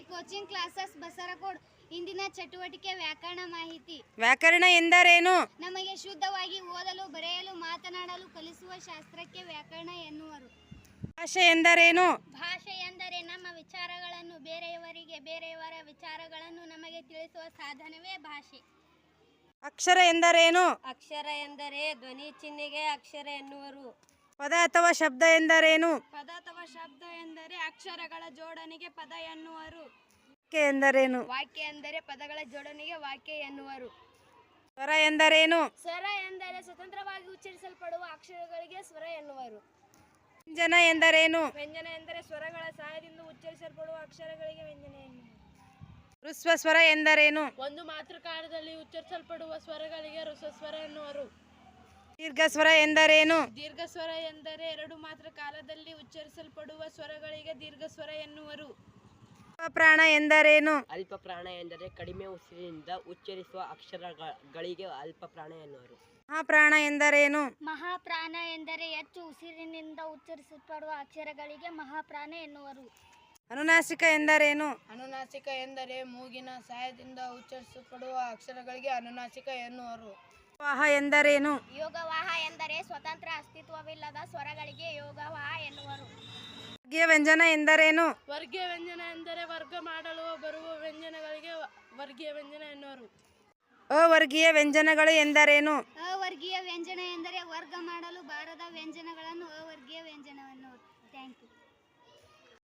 Coaching classes ಬಸರಕೋಡ್ ಇಂದಿನ ಚಟುವಟಿಕೆ ವ್ಯಾಕರಣ ಮಾಹಿತಿ. ವ್ಯಾಕರಣ ಎಂದರೇನು? ನಮಗೆ ಶುದ್ಧವಾಗಿ ಓದಲು ಬರೆಯಲು ಮಾತನಾಡಲು ಕಲಿಸುವ ಶಾಸ್ತ್ರಕ್ಕೆ ವ್ಯಾಕರಣ ಎನ್ನುವರು. ಭಾಷೆ ಎಂದರೇನು? ಭಾಷೆ ಎಂದರೆ ನಮ್ಮ ವಿಚಾರಗಳನ್ನು ಬೇರೆಯವರಿಗೆ ಬೇರೆಯವರ ವಿಚಾರಗಳನ್ನು ನಮಗೆ ತಿಳಿಸುವ ಸಾಧನವೇ ಭಾಷೆ. ಅಕ್ಷರ ಎಂದರೇನು? ಅಕ್ಷರ ಎಂದರೆ ಧ್ವನಿ ಚಿಹ್ನೆಗೆ ಅಕ್ಷರ ಎನ್ನುವರು. ಪದ ಅಥವಾ ಶಬ್ದ ಎಂದರೇನು? ಪದ ಅಕ್ಷರಗಳ ಜೋಡಣೆಗೆ ಪದ ಎನ್ನುವರು. ವಾಕ್ಯ ಎಂದರೇನು? ವಾಕ್ಯ ಎಂದರೆ ಪದಗಳ ಜೋಡಣೆಗೆ ವಾಕ್ಯ ಎನ್ನುವರು. ಸ್ವರ ಎಂದರೇನು? ಸ್ವರ ಎಂದರೆ ಸ್ವತಂತ್ರವಾಗಿ ಉಚ್ಚರಿಸಲ್ಪಡುವ ಅಕ್ಷರಗಳಿಗೆ ಸ್ವರ ಎನ್ನುವರು. ವ್ಯಂಜನ ಎಂದರೇನು? ವ್ಯಂಜನ ಎಂದರೆ ಸ್ವರಗಳ ಸಹಾಯದಿಂದ ಉಚ್ಚರಿಸಲ್ಪಡುವ ಅಕ್ಷರಗಳಿಗೆ ವ್ಯಂಜನ ಎನ್ನುವರು ಋಸ್ವ ಸ್ವರ ಎಂದರೇನು? ಒಂದು ಮಾತೃಕಾರದಲ್ಲಿ ಉಚ್ಚರಿಸಲ್ಪಡುವ ಸ್ವರಗಳಿಗೆ ಸ್ವರ ಎನ್ನುವರು. ದೀರ್ಘ ಸ್ವರ ಎಂದರೇನು? ದೀರ್ಘಸ್ವರ ಎಂದರೆ ಎರಡು ಮಾತ್ರ ಕಾಲದಲ್ಲಿ ಉಚ್ಚರಿಸಲ್ಪಡುವ ಸ್ವರಗಳಿಗೆ ದೀರ್ಘಸ್ವರ ಎನ್ನುವರು. ಅಲ್ಪಪ್ರಾಣ ಎಂದರೇನು? ಅಲ್ಪ ಪ್ರಾಣ ಎಂದರೆ ಕಡಿಮೆ ಉಸಿರಿನಿಂದ ಉಚ್ಚರಿಸುವ ಅಕ್ಷರಗಳಿಗೆ ಅಲ್ಪ ಪ್ರಾಣ ಎನ್ನುವರು. ಮಹಾಪ್ರಾಣ ಎಂದರೇನು? ಮಹಾಪ್ರಾಣ ಎಂದರೆ ಹೆಚ್ಚು ಉಸಿರಿನಿಂದ ಉಚ್ಚರಿಸಲ್ಪಡುವ ಅಕ್ಷರಗಳಿಗೆ ಮಹಾಪ್ರಾಣ ಎನ್ನುವರು. ಅನುನಾಸಿಕ ಎಂದರೇನು? ಅನುನಾಸಿಕ ಎಂದರೆ ಮೂಗಿನ ಸಹಾಯದಿಂದ ಉಚ್ಚರಿಸಲ್ಪಡುವ ಅಕ್ಷರಗಳಿಗೆ ಅನುನಾಸಿಕ ಎನ್ನುವರು. ವಾಹ ಎಂದರೇನು? ಯೋಗವಾಹ ಎಂದರೆ ಸ್ವತಂತ್ರ ಅಸ್ತಿತ್ವವಿಲ್ಲದ ಸ್ವರಗಳಿಗೆ ಯೋಗವಾಹ ಎನ್ನುವರು. ವರ್ಗೀಯ ವ್ಯಂಜನ ಎಂದರೇನು? ವರ್ಗೀಯ ವ್ಯಂಜನ ಎಂದರೆ ವರ್ಗ ಮಾಡಲು ಬರುವ ವ್ಯಂಜನಗಳಿಗೆ ವರ್ಗೀಯ ವ್ಯಂಜನ ಎನ್ನುವರು. ಅವರ್ಗೀಯ ವ್ಯಂಜನಗಳು ಎಂದರೇನು? ಅವರ್ಗೀಯ ವ್ಯಂಜನ ಎಂದರೆ ವರ್ಗ ಮಾಡಲು ಬಾರದ ವ್ಯಂಜನಗಳನ್ನು ಅವರ್ಗೀಯ